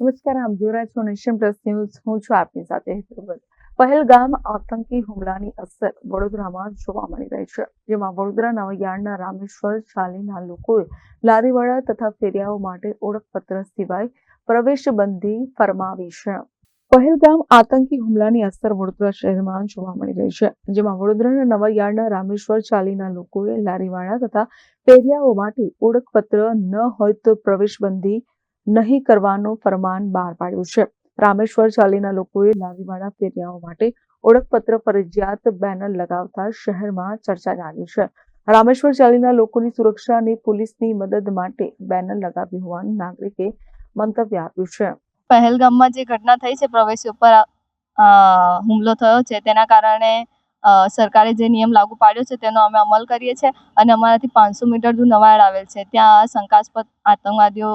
નમસ્કાર, આપ જોઈ છો નેશન પ્લસ ન્યૂઝ. હું છું આપની સાથે હેતલ પહેલગામ આતંકી હુમલાની અસર વડોદરામાં જોવા મળી રહી છે. જેમાં વડોદરા નવયાર્ડના રામેશ્વર શાલીના લોકોએ લારીવાળા તથા ફેરિયાઓ માટે ઓળખપત્ર સિવાય પ્રવેશબંધી ફરમાવી છે. પહેલગામ આતંકી હુમલાની અસર વડોદરા શહેરમાં જોવા મળી રહી છે, જેમાં વડોદરાના નવયાર્ડના રામેશ્વર ચાલીના લોકોએ લારીવાળા તથા ફેરિયાઓ માટે ઓળખપત્ર ન હોય તો પ્રવેશબંધી નહીં કરવાનો ફરમાન બહાર પાડ્યું છે. રામેશ્વર ચાલીના લોકોએ લારીવાળા ફેરિયાઓ માટે ઓળખપત્ર ફરજિયાત બેનર લગાવતા શહેરમાં ચર્ચા જાગી છે. રામેશ્વર ચાલીના લોકોની સુરક્ષા અને પોલીસની મદદ માટે બેનર લગાવ્યું હોવાનું નાગરિકે મંતવ્ય આપ્યું છે. પહેલગામમાં જે ઘટના થઈ છે પ્રવેશી ઉપર હુમલો થયો છે, તેના કારણે સરકારે જે નિયમ લાગુ પાડ્યો છે, તેનો અમે અમલ કરીએ છીએ અને અમારાથી પાંચસો મીટર દૂર નવાડ આવેલ છે. ત્યાં શંકાસ્પદ આતંકવાદીઓ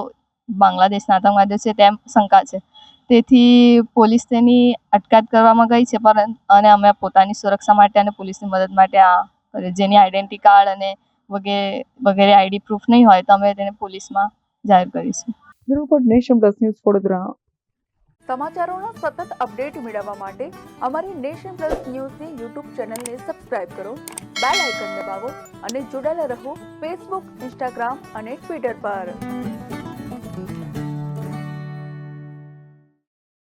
બાંગ્લાદેશના આતંકવાદીઓ છે તેમ શંકા છે. તેથી પોલીસ તેની અટકાયત કરવામાં ગઈ છે પરંતુ અને અમે પોતાની સુરક્ષા માટે અને પોલીસની મદદ માટે આ જેની આઈડેન્ટિટી કાર્ડ અને વગેરે વગેરે આઈડી પ્રૂફ નહીં હોય તો અમે તેને પોલીસમાં જાહેર કરીશું. Report nation plus news Vadodara. સમાચારોના સતત અપડેટ મેળવવા માટે અમારી નેશન પ્લસ ન્યૂઝની યુટ્યુબ ચેનલને સબસ્ક્રાઇબ કરો બેલ આઇકન દબાવો અને જોડાયેલા રહો ફેસબુક ઇન્સ્ટાગ્રામ અને ટ્વિટર પર. Thank you.